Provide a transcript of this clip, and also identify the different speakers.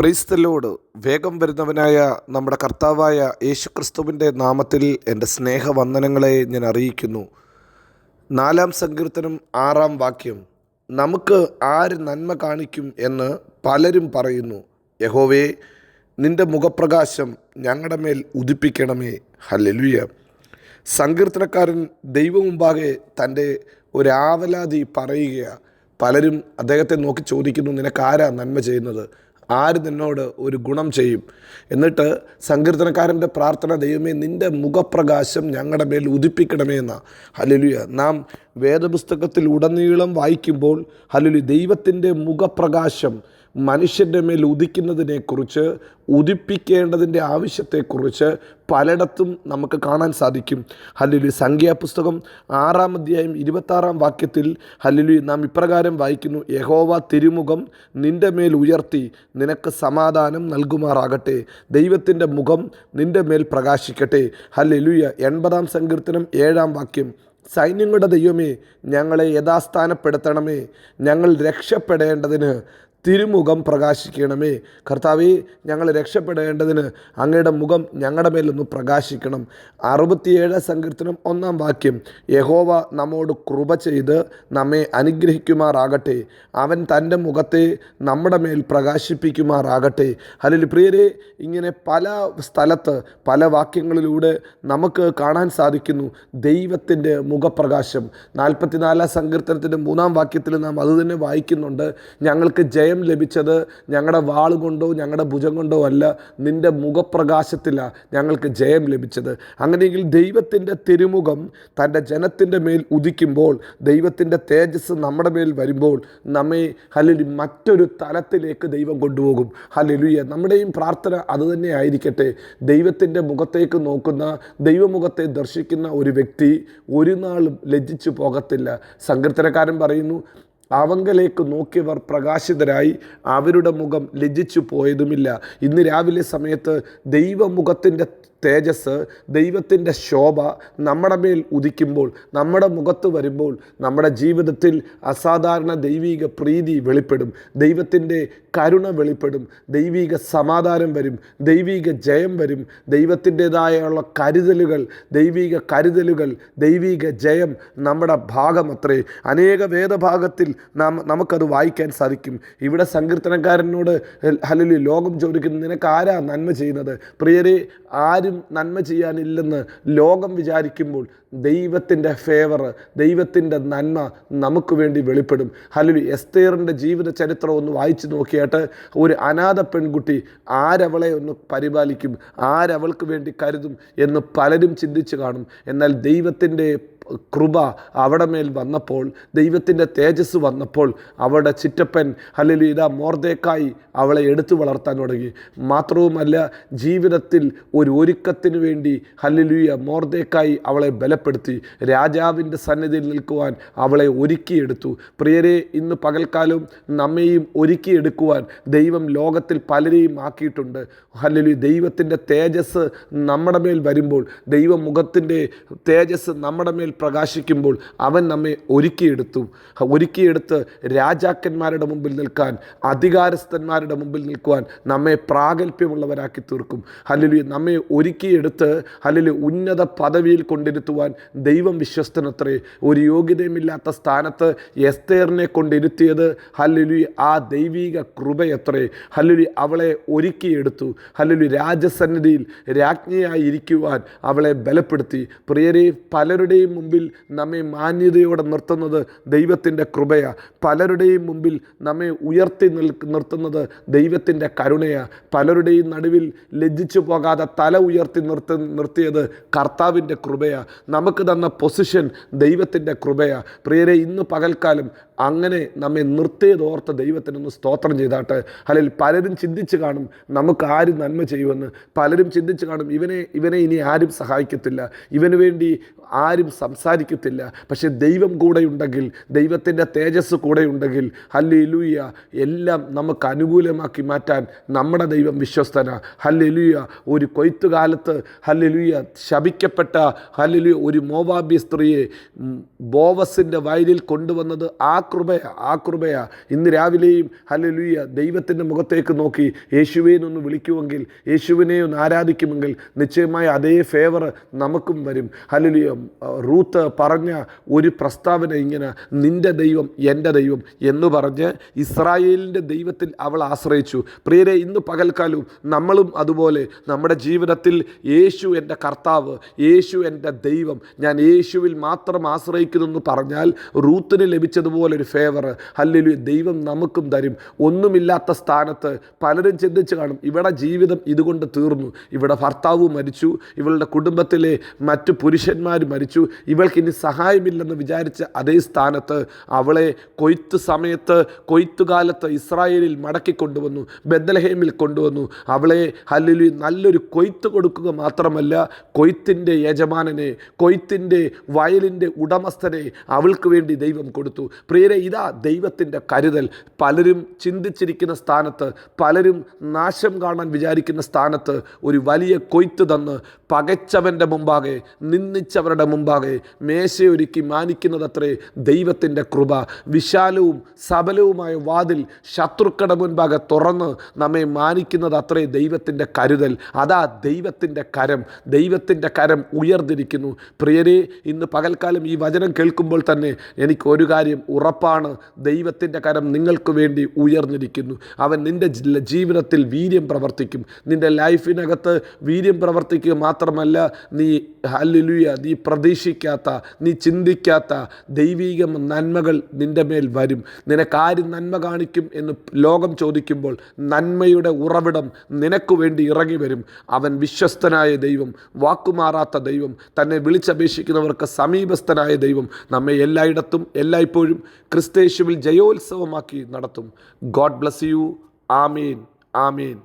Speaker 1: praise the Lord വേഗം വരുന്നവനായ നമ്മുടെ കർത്താവായ യേശുക്രിസ്തുവിൻ്റെ നാമത്തിൽ എൻ്റെ സ്നേഹവന്ദനങ്ങളെ ഞാൻ അറിയിക്കുന്നു നാലാം സങ്കീർത്തനം ആറാം വാക്യം നമുക്ക് ആര് നന്മ കാണിക്കും എന്ന് പലരും പറയുന്നു യഹോവേ നിൻ്റെ മുഖപ്രകാശം ഞങ്ങളുടെ മേൽ ഉദിപ്പിക്കണമേ ഹല്ലലുയ സങ്കീർത്തനക്കാരൻ ദൈവമുമ്പാകെ തൻ്റെ ഒരാവലാതി പറയുകയാണ് പലരും അദ്ദേഹത്തെ നോക്കി ചോദിക്കുന്നു നിനക്കാരാ നന്മ ചെയ്യുന്നത് ആര് നിന്നോട് ഒരു ഗുണം ചെയ്യും എന്നിട്ട് സങ്കീർത്തനക്കാരൻ്റെ പ്രാർത്ഥന ദൈവമേ നിൻ്റെ മുഖപ്രകാശം ഞങ്ങളുടെ മേൽ ഉദിപ്പിക്കണമേ എന്ന ഹലലുയ നാം വേദപുസ്തകത്തിൽ ഉടനീളം വായിക്കുമ്പോൾ ഹലുലി ദൈവത്തിൻ്റെ മുഖപ്രകാശം മനുഷ്യൻ്റെ മേൽ ഉദിക്കുന്നതിനെക്കുറിച്ച് ഉദിപ്പിക്കേണ്ടതിൻ്റെ ആവശ്യത്തെക്കുറിച്ച് പലയിടത്തും നമുക്ക് കാണാൻ സാധിക്കും ഹല്ലുലി സംഖ്യാപുസ്തകം ആറാം അധ്യായം ഇരുപത്താറാം വാക്യത്തിൽ ഹല്ലുലി നാം ഇപ്രകാരം വായിക്കുന്നു യഹോവ തിരുമുഖം നിൻ്റെ മേൽ ഉയർത്തി നിനക്ക് സമാധാനം നൽകുമാറാകട്ടെ ദൈവത്തിൻ്റെ മുഖം നിൻ്റെ മേൽ പ്രകാശിക്കട്ടെ ഹല്ലുലുയ എൺപതാം സങ്കീർത്തനം ഏഴാം വാക്യം സൈന്യങ്ങളുടെ ദൈവമേ ഞങ്ങളെ യഥാസ്ഥാനപ്പെടുത്തണമേ ഞങ്ങൾ രക്ഷപ്പെടേണ്ടതിന് തിരുമുഖം പ്രകാശിക്കണമേ കർത്താവെ ഞങ്ങൾ രക്ഷപ്പെടേണ്ടതിന് അങ്ങയുടെ മുഖം ഞങ്ങളുടെ മേലൊന്ന് പ്രകാശിക്കണം അറുപത്തിയേഴ് സങ്കീർത്തനം ഒന്നാം വാക്യം യഹോവ നമ്മോട് കൃപ ചെയ്ത് നമ്മെ അനുഗ്രഹിക്കുമാറാകട്ടെ അവൻ തൻ്റെ മുഖത്തെ നമ്മുടെ മേൽ പ്രകാശിപ്പിക്കുമാറാകട്ടെ അതിൽ പ്രിയരെ ഇങ്ങനെ പല സ്ഥലത്ത് പല വാക്യങ്ങളിലൂടെ നമുക്ക് കാണാൻ സാധിക്കുന്നു ദൈവത്തിൻ്റെ മുഖപ്രകാശം നാൽപ്പത്തിനാലാം സങ്കീർത്തനത്തിൻ്റെ മൂന്നാം വാക്യത്തിൽ നാം അത് തന്നെ വായിക്കുന്നുണ്ട് ഞങ്ങൾക്ക് ജയ ജയം ലഭിച്ചത് ഞങ്ങളുടെ വാൾ കൊണ്ടോ ഞങ്ങളുടെ ഭുജം കൊണ്ടോ അല്ല നിൻ്റെ മുഖപ്രകാശത്തിലാണ് ഞങ്ങൾക്ക് ജയം ലഭിച്ചത് അങ്ങനെയെങ്കിൽ ദൈവത്തിൻ്റെ തിരുമുഖം തൻ്റെ ജനത്തിൻ്റെ മേൽ ഉദിക്കുമ്പോൾ ദൈവത്തിൻ്റെ തേജസ് നമ്മുടെ മേൽ വരുമ്പോൾ നമ്മെ ഹലലു മറ്റൊരു തലത്തിലേക്ക് ദൈവം കൊണ്ടുപോകും ഹലലുയ നമ്മുടെയും പ്രാർത്ഥന അതുതന്നെ ആയിരിക്കട്ടെ ദൈവത്തിൻ്റെ മുഖത്തേക്ക് നോക്കുന്ന ദൈവമുഖത്തെ ദർശിക്കുന്ന ഒരു വ്യക്തി ഒരു നാളും ലജ്ജിച്ചു പോകത്തില്ല സങ്കീർത്തനക്കാരൻ പറയുന്നു അവങ്കലേക്ക് നോക്കിയവർ പ്രകാശിതരായി അവരുടെ മുഖം ലജ്ജിച്ചു പോയതുമില്ല ഇന്ന് രാവിലെ സമയത്ത് ദൈവമുഖത്തിൻ്റെ തേജസ് ദൈവത്തിൻ്റെ ശോഭ നമ്മുടെ മേൽ ഉദിക്കുമ്പോൾ നമ്മുടെ മുഖത്ത് വരുമ്പോൾ നമ്മുടെ ജീവിതത്തിൽ അസാധാരണ ദൈവീക പ്രീതി വെളിപ്പെടും ദൈവത്തിൻ്റെ കരുണ വെളിപ്പെടും ദൈവീക സമാധാനം വരും ദൈവീക ജയം വരും ദൈവത്തിൻ്റെതായുള്ള കരുതലുകൾ ദൈവീക കരുതലുകൾ ദൈവീക ജയം നമ്മുടെ ഭാഗമത്രേ അനേക വേദഭാഗത്തിൽ നാം നമുക്കത് വായിക്കാൻ സാധിക്കും ഇവിടെ സങ്കീർത്തനക്കാരനോട് ഹലലി ലോകം ചോദിക്കുന്നു നിനക്ക് ആരാ നന്മ ചെയ്യുന്നത് പ്രിയരെ ആര് ആരും നന്മ ചെയ്യാനില്ലെന്ന് ലോകം വിചാരിക്കുമ്പോൾ ദൈവത്തിൻ്റെ ഫേവർ ദൈവത്തിൻ്റെ നന്മ നമുക്ക് വേണ്ടി വെളിപ്പെടും ഹലലു എസ്തേറിൻ്റെ ജീവിത ചരിത്രം ഒന്ന് വായിച്ചു നോക്കിയിട്ട് ഒരു അനാഥ പെൺകുട്ടി ആരവളെ ഒന്ന് പരിപാലിക്കും ആരവൾക്ക് വേണ്ടി കരുതും എന്ന് പലരും ചിന്തിച്ചു കാണും എന്നാൽ ദൈവത്തിൻ്റെ കൃപ അവിടെ മേൽ വന്നപ്പോൾ ദൈവത്തിൻ്റെ തേജസ് വന്നപ്പോൾ അവിടെ ചിറ്റപ്പൻ ഹലലീല മോർദേക്കായി അവളെ എടുത്തു വളർത്താൻ തുടങ്ങി മാത്രവുമല്ല ജീവിതത്തിൽ ഒരു ഒരുക്കത്തിന് വേണ്ടി ഹലലൂയ മോർദേക്കായി അവളെ ബലപ്പെടുത്തി രാജാവിൻ്റെ സന്നിധിയിൽ നിൽക്കുവാൻ അവളെ ഒരുക്കിയെടുത്തു പ്രിയരെ ഇന്ന് പകൽക്കാലം നമ്മയും ഒരുക്കിയെടുക്കുവാൻ ദൈവം ലോകത്തിൽ പലരെയും ആക്കിയിട്ടുണ്ട് ഹലലു ദൈവത്തിൻ്റെ തേജസ് നമ്മുടെ മേൽ വരുമ്പോൾ ദൈവമുഖത്തിൻ്റെ തേജസ് നമ്മുടെ മേൽ പ്രകാശിക്കുമ്പോൾ അവൻ നമ്മെ ഒരുക്കിയെടുത്തു ഒരുക്കിയെടുത്ത് രാജാക്കന്മാരുടെ മുമ്പിൽ നിൽക്കാൻ അധികാരസ്ഥന്മാരുടെ മുമ്പിൽ നിൽക്കുവാൻ നമ്മെ പ്രാഗൽഭ്യമുള്ളവരാക്കി തീർക്കും അല്ലെങ്കിൽ നമ്മെ ഒരുക്കിയെടുത്ത് അല്ലെങ്കിൽ ഉന്നത പദവിയിൽ കൊണ്ടിരുത്തുവാൻ ദൈവം വിശ്വസ്തനത്രേ ഒരു യോഗ്യതയുമില്ലാത്ത സ്ഥാനത്ത് എസ്തേറിനെ കൊണ്ടിരുത്തിയത് ഹല്ലുലി ആ ദൈവീക കൃപയത്രേ ഹല്ലുലി അവളെ ഒരുക്കിയെടുത്തു ഹല്ലുലി രാജസന്നിധിയിൽ രാജ്ഞിയായി ഇരിക്കുവാൻ അവളെ ബലപ്പെടുത്തി പ്രിയരെ പലരുടെയും മുമ്പിൽ നമ്മെ മാന്യതയോടെ നിർത്തുന്നത് ദൈവത്തിൻ്റെ കൃപയാണ് പലരുടെയും മുമ്പിൽ നമ്മെ ഉയർത്തി നിൽ നിർത്തുന്നത് ദൈവത്തിൻ്റെ കരുണയാണ് പലരുടെയും നടുവിൽ ലജ്ജിച്ചു പോകാതെ തല ഉയർത്തി നിർത്തി നിർത്തിയത് കർത്താവിൻ്റെ കൃപയാണ് നമുക്ക് തന്ന പൊസിഷൻ ദൈവത്തിൻ്റെ കൃപയാണ് പ്രിയരെ ഇന്ന് പകൽക്കാലം അങ്ങനെ നമ്മെ നിർത്തിയതോർത്ത ദൈവത്തിനൊന്ന് സ്തോത്രം ചെയ്താട്ട് അല്ലെങ്കിൽ പലരും ചിന്തിച്ച് കാണും നമുക്ക് ആരും നന്മ ചെയ്യുമെന്ന് പലരും ചിന്തിച്ച് കാണും ഇവനെ ഇവനെ ഇനി ആരും സഹായിക്കത്തില്ല ഇവന് വേണ്ടി ആരും സംസാരിക്കത്തില്ല പക്ഷേ ദൈവം കൂടെയുണ്ടെങ്കിൽ ദൈവത്തിൻ്റെ തേജസ് കൂടെയുണ്ടെങ്കിൽ ഹല്ലിലൂയ എല്ലാം നമുക്ക് അനുകൂലമാക്കി മാറ്റാൻ നമ്മുടെ ദൈവം വിശ്വസ്തന ഹല്ലിലൂയ ഒരു കൊയ്ത്തുകാലത്ത് ഹല്ലിലൂയ ശപിക്കപ്പെട്ട ഹല്ലിലൂയ ഒരു മോവാബി സ്ത്രീയെ ബോവസിൻ്റെ വയലിൽ കൊണ്ടുവന്നത് ആ കൃപയ ആ കൃപയ ഇന്ന് രാവിലെയും ഹലലുയ ദൈവത്തിൻ്റെ മുഖത്തേക്ക് നോക്കി യേശുവിനെ ഒന്ന് വിളിക്കുമെങ്കിൽ യേശുവിനെ ഒന്ന് ആരാധിക്കുമെങ്കിൽ നിശ്ചയമായ അതേ ഫേവർ നമുക്കും വരും ഹലലുയ റൂത്ത് പറഞ്ഞ ഒരു പ്രസ്താവന ഇങ്ങനെ നിൻ്റെ ദൈവം എൻ്റെ ദൈവം എന്ന് പറഞ്ഞ് ഇസ്രായേലിൻ്റെ ദൈവത്തിൽ അവൾ ആശ്രയിച്ചു പ്രിയരെ ഇന്ന് പകൽക്കാലവും നമ്മളും അതുപോലെ നമ്മുടെ ജീവിതത്തിൽ യേശു എൻ്റെ കർത്താവ് യേശു എൻ്റെ ദൈവം ഞാൻ യേശുവിൽ മാത്രം ആശ്രയിക്കുന്നു എന്ന് പറഞ്ഞാൽ റൂത്തിന് ലഭിച്ചതുപോലെ ഒരു ഫേവർ ഹല്ലിലു ദൈവം നമുക്കും തരും ഒന്നുമില്ലാത്ത സ്ഥാനത്ത് പലരും ചിന്തിച്ച് കാണും ഇവിടെ ജീവിതം ഇതുകൊണ്ട് തീർന്നു ഇവിടെ ഭർത്താവ് മരിച്ചു ഇവളുടെ കുടുംബത്തിലെ മറ്റു പുരുഷന്മാർ മരിച്ചു ഇവൾക്കിനി സഹായമില്ലെന്ന് വിചാരിച്ച അതേ സ്ഥാനത്ത് അവളെ കൊയ്ത്ത് സമയത്ത് കൊയ്ത്തുകാലത്ത് ഇസ്രായേലിൽ മടക്കി കൊണ്ടുവന്നു ബദലഹേമിൽ കൊണ്ടുവന്നു അവളെ ഹല്ലിലു നല്ലൊരു കൊയ്ത്ത് കൊടുക്കുക മാത്രമല്ല കൊയ്ത്തിൻ്റെ യജമാനനെ കൊയ്ത്തിൻ്റെ വയലിൻ്റെ ഉടമസ്ഥനെ അവൾക്ക് വേണ്ടി ദൈവം കൊടുത്തു പ്രിയ പ്രിയരെ ഇതാ ദൈവത്തിൻ്റെ കരുതൽ പലരും ചിന്തിച്ചിരിക്കുന്ന സ്ഥാനത്ത് പലരും നാശം കാണാൻ വിചാരിക്കുന്ന സ്ഥാനത്ത് ഒരു വലിയ കൊയ്ത്ത് തന്ന് പകച്ചവൻ്റെ മുമ്പാകെ നിന്നിച്ചവരുടെ മുമ്പാകെ മേശയൊരുക്കി മാനിക്കുന്നതത്രേ ദൈവത്തിൻ്റെ കൃപ വിശാലവും സബലവുമായ വാതിൽ ശത്രുക്കട മുൻപാകെ തുറന്ന് നമ്മെ മാനിക്കുന്നത് അത്രേ ദൈവത്തിൻ്റെ കരുതൽ അതാ ദൈവത്തിൻ്റെ കരം ദൈവത്തിൻ്റെ കരം ഉയർന്നിരിക്കുന്നു പ്രിയരെ ഇന്ന് പകൽക്കാലം ഈ വചനം കേൾക്കുമ്പോൾ തന്നെ എനിക്ക് ഒരു കാര്യം ഉറ ഉറപ്പാണ് ദൈവത്തിൻ്റെ കരം നിങ്ങൾക്ക് വേണ്ടി ഉയർന്നിരിക്കുന്നു അവൻ നിൻ്റെ ജീവിതത്തിൽ വീര്യം പ്രവർത്തിക്കും നിൻ്റെ ലൈഫിനകത്ത് വീര്യം പ്രവർത്തിക്കുക മാത്രമല്ല നീ ഹല്ലുലുയ നീ പ്രതീക്ഷിക്കാത്ത നീ ചിന്തിക്കാത്ത ദൈവീക നന്മകൾ നിൻ്റെ മേൽ വരും നിനക്കാരും നന്മ കാണിക്കും എന്ന് ലോകം ചോദിക്കുമ്പോൾ നന്മയുടെ ഉറവിടം നിനക്ക് വേണ്ടി ഇറങ്ങി വരും അവൻ വിശ്വസ്തനായ ദൈവം വാക്കുമാറാത്ത ദൈവം തന്നെ വിളിച്ചപേക്ഷിക്കുന്നവർക്ക് സമീപസ്ഥനായ ദൈവം നമ്മെ എല്ലായിടത്തും എല്ലായ്പ്പോഴും ക്രിസ്തേശുവിൽ ജയോത്സവമാക്കി നടത്തും ഗോഡ് ബ്ലസ് യു ആമീൻ ആമീൻ